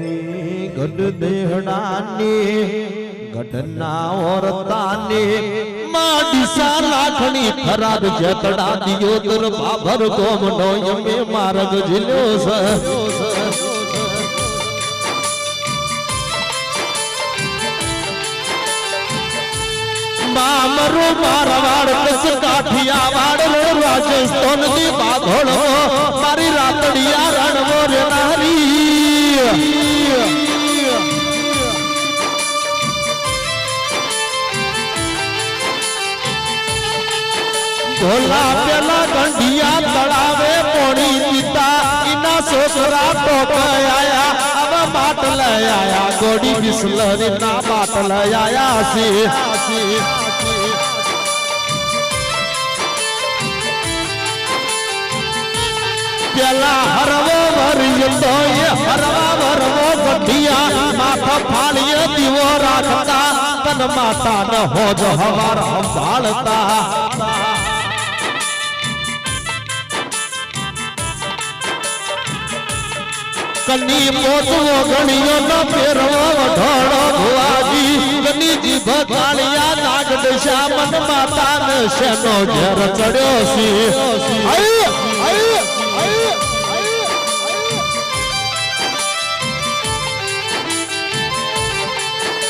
ગઢ દેહડાની ગઢના ઓરતાની માં દિશા લાખણી ખરાબ જતડા દિયોદર બાભર ગોમનો યમે માર્ગ ઝીલ્યો છે મામરો મારવાડ કસ કાઠિયાવાડ રો રાજસ્થાન ની બાધોડ મારી રાતડિયા રણવો રે નારી ભોલા પેલા ગંઢિયા તળાવે પોણી પીતા ઈના છોકરા તો આયા હવે બાટ લઈ આયા ગોડી બિસ્લરી ના બાટ લઈ આયા સી પેલા હરવો વરિયતો એ હરવા વરવો ગઢિયા માથા ફાળીએ દીવો રાખતા તન માતા ન હોજ હવાર સંભાળતા કની પોતવો ગણિયો ન ફેરવો ઢોળો ભુવાજી. કની જીભ કાળિયા નાગ દશા મન માતા ને શેનો ઘેર ચડ્યો સી આય આય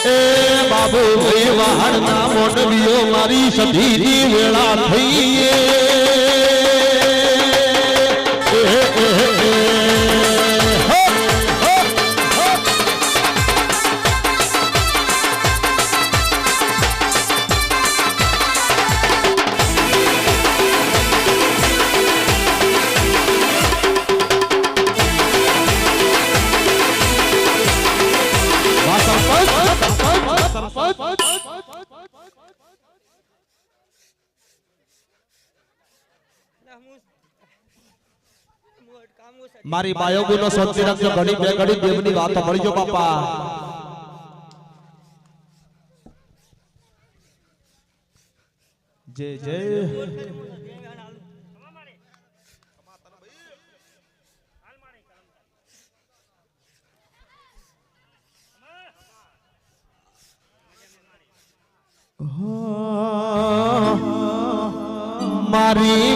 એ બાબુ ભાઈ વાહન ના મોટવીઓ મારી સધીની વેળા થઈ મારી બાયોગુનો શોધતી રાખજો. ઘડી બે ઘડી દેવની વાત મળજો બાપા. જય જય મારી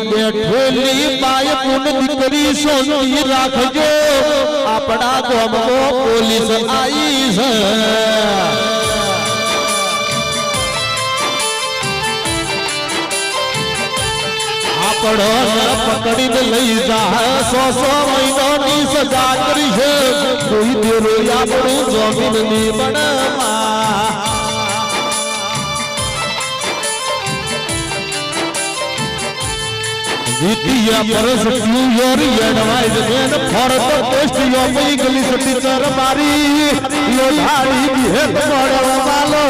કુન દીકરી સોની રાખજો. આપણા ગામમાં પોલીસ આવી છે. આપણો પકડીને લઈ જા સો સો મહિનાની સજા કરી છે. કોઈ દેરો આપણું જમીનની બનવા દ્વિતીય પરસ your advise man for the test your English teacher મારી. યો ઢાળી બિહેત મળવા વાલો.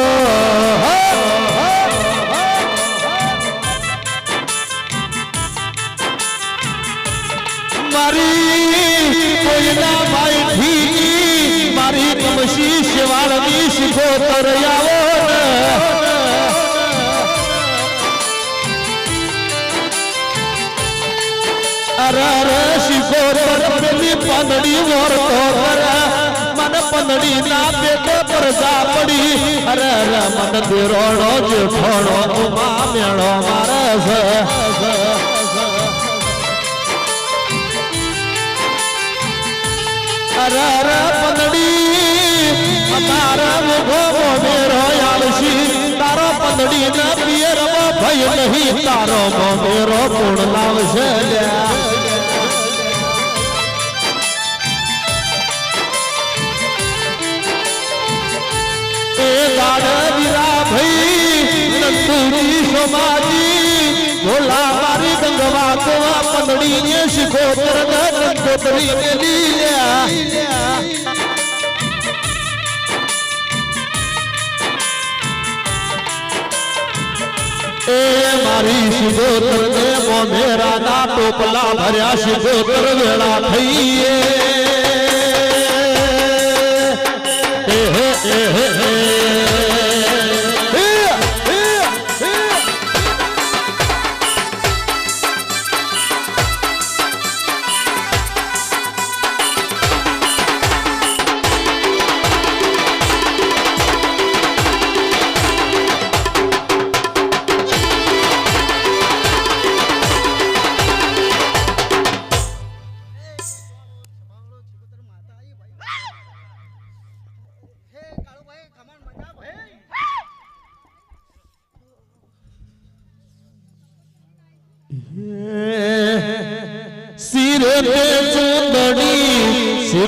મારી કોઈના ભાઈ ઠી મારી કમશી શિવાળની શીખો તર શીખો તર પેલી પંદડી વરતો કરે મન પંદડી ના પેટે પર જા પડી. અરે મારે છે. તારા મુખો મોમેરો પિયર ભય નહીં, તારો મોમેરો પૂર્ણ લાવશે નંદુજી સોમાજી ભોલા મારી ગંગવા કોવા પંદડી ને શીખો તરત નંદોતરી ને લીલ્યા એ મારી શિગોતર ને મોમેરા ના ટોપલા ભર્યા શિગોતર વેળા થઈએ એ હે એ હે હે. હે,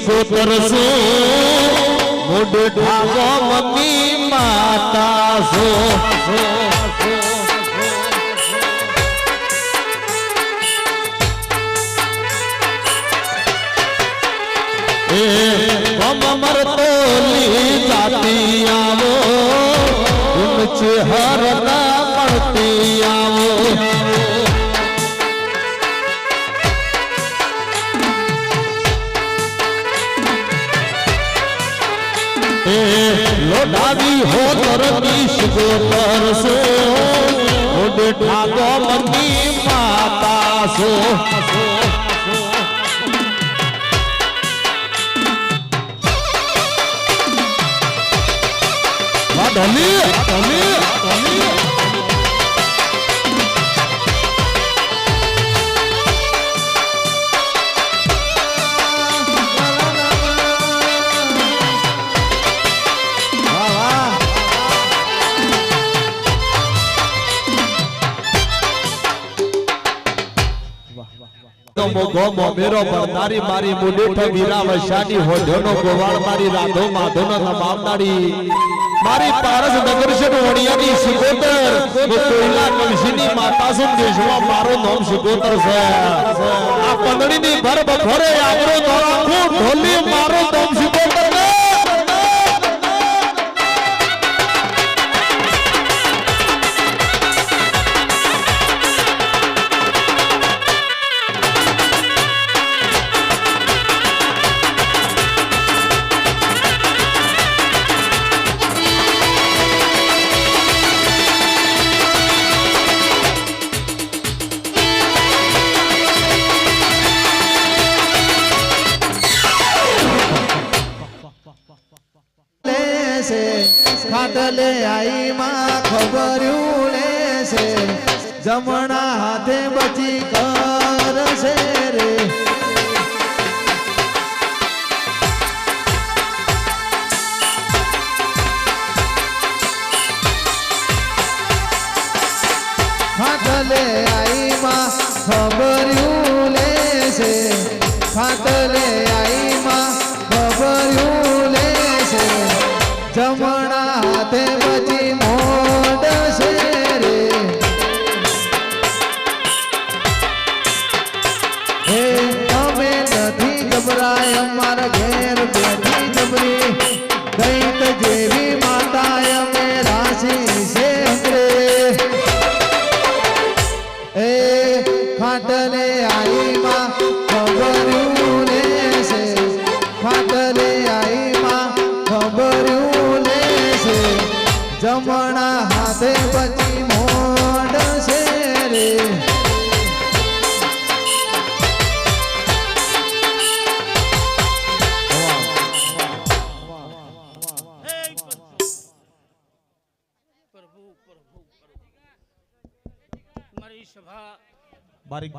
ચૂંદડી કરશો મોઢે ઠાકો મમ્મી માતા સો એ કમર તોલી જાતી ના મળતી એ લોડાવી હો તરતી શિગોતર સો ઓડે ઠાકો મની માતા સો આ ઢલી ઢલી ઢલી મોગો મોમેરો ભરનારી મારી મુડેઠ વીરા વૈશાની હોધ્યોનો ગોવાળ મારી રાધો માધોનો તમામનારી મારી પારસ નગરશન છે વણિયાની સિકોતર કોઈલા કલસીની માતા સુન દેશમાં મારો નામ સિકોતર છે. આ પંદડીની ભર બફોરે આબરો ખૂબ ઢોલી મારો નામ ખાટલે આઈ માં ખબર્યું લેશે જમણા હાથે બચી કરશે રે. ખાટલે આઈ માં ખબર્યું લેશે ખાટલે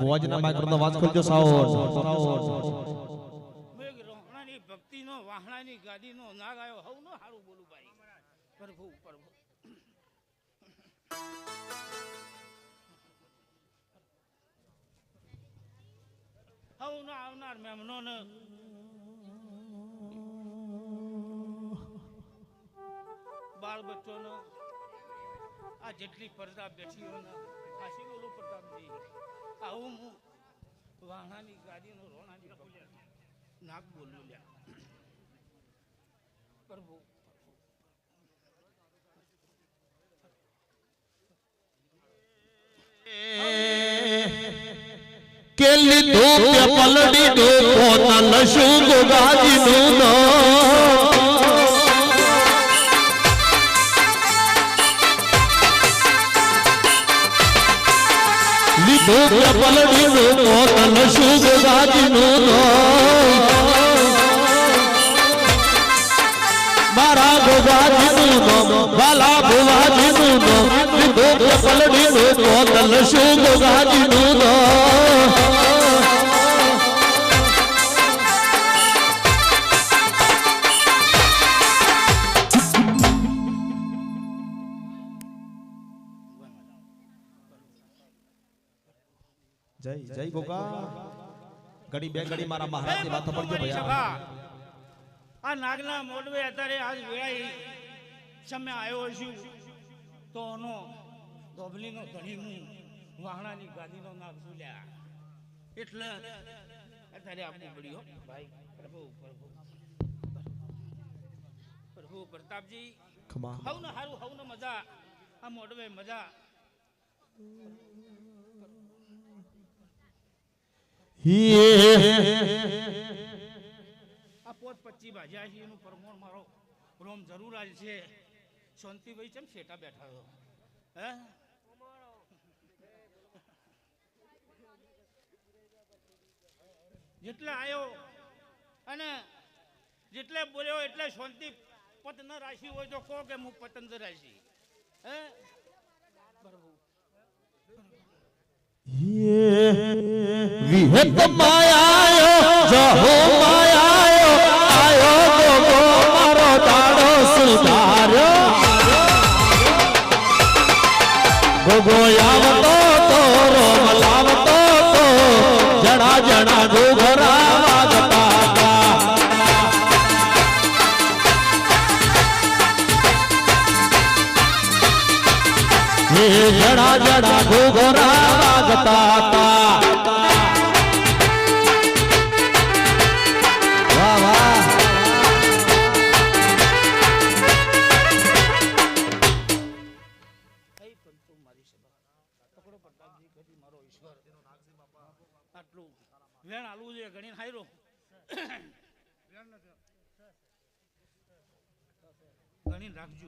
ગોવાજના માઈક્રોનો વાત કરજો સાઉન્ડ મેઘ રોહણાની ભક્તિનો વાહણાની ગાડીનો નાગ આવ્યો. હવ નો હારું બોલું ભાઈ પ્રભુ પ્રભુ. હવ નો આવનાર ને બાળ બચ્ચોનો આ જેટલી પડદા બેઠીઓને. પ્રતાપજી આવું હું વાહણાની ગાડીનો રોણાની નાક બોલું લ્યા. પ્રભુ, કે લીધું પલડી દો પોતા લશું ગાજી નું લીધું કે પલડી દો પોતા લશું ગોગાજી નું મારા ગોગાજી નું વાલા ભુવાજી નું લીધું કે પલડી દો પોતા જય ગોગા ઘડી બે ઘડી મારા મહારાજની વાતો પડજો ભૈયા આ. નાગના મોડવે અત્યારે આજ વેળાઈ સમય આવ્યો છું. તો એનો ધોબલીનો ધણી હું વાહણાની ગાદીનો નાગ ઝૂલ્યા એટલે અત્યારે આપવું પડ્યું ભાઈ પ્રભુ પ્રભુ. પ્રભુ પ્રતાપજી. ખમા. હવને હારું હવને મજા. આ મોડવે મજા. આ પોત પચી ભાજ્યા છે, એનું પ્રમાણ મારો રોમ જરૂર આલ છે. શાંતિભાઈ ચમ શેટા બેઠા છો? હે? જેટલે આવ્યો અને જેટલે બોલ્યો એટલે શાંતિ પતન રાશિ હોય તો કહો કે હું પતંગ રાશિ. હે? વિહત માયાયો જહો માયાયો આયો ગોગો મારો વેણ આલવું જોઈએ ગણીને હાયરો. ગણીને રાખજો.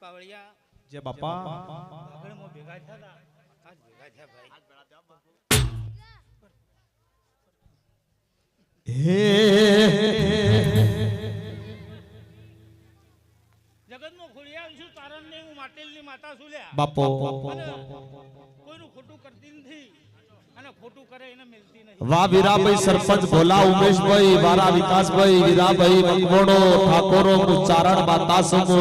પાવળિયા. જય બાપા. આગળમાં ભેગા થયા આજ ભેગા થયા ભાઈ. જગતનો ખોડિયાર છું તારણને હું માટેલની માતા છું લ્યા? બાપો. કોઈનું ખોટું કરતી નથી. વાહ વીરાભાઈ સરપંચ ભોલા ઉમેશભાઈ, વારા વિકાસભાઈ, વીરાભાઈ મકવડો ઠાકોરો, ચારણ માતા સમો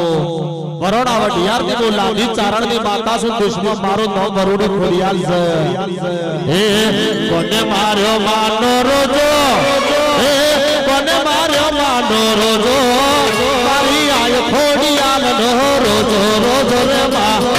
વરોડા વડિયારની બોલા ની ચારણની માતા સુ દુશ્મન મારો નો વરોડો ખોડિયાલ છે. હે, કોને માર્યો માનો રોજો? હે, કોને માર્યો માનો રોજો? મારી આય ખોડિયાલ નો રોજો રોજો રે મા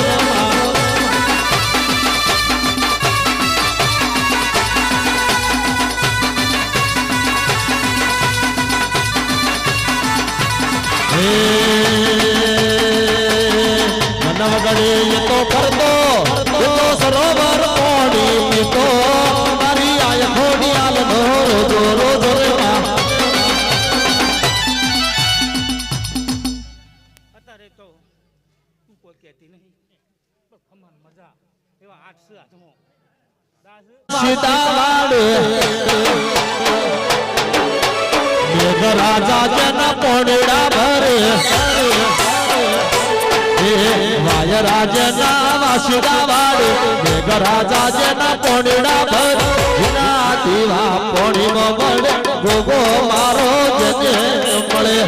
મજા એવા આઠ છે દાસ મેઘરાજા જેના પોડડા ભરે. વાય રાજના મેઘ રાજા જેના પોડડા ભર. દીવા પોણીમાં મળે ગોગો મારો જજે મળે.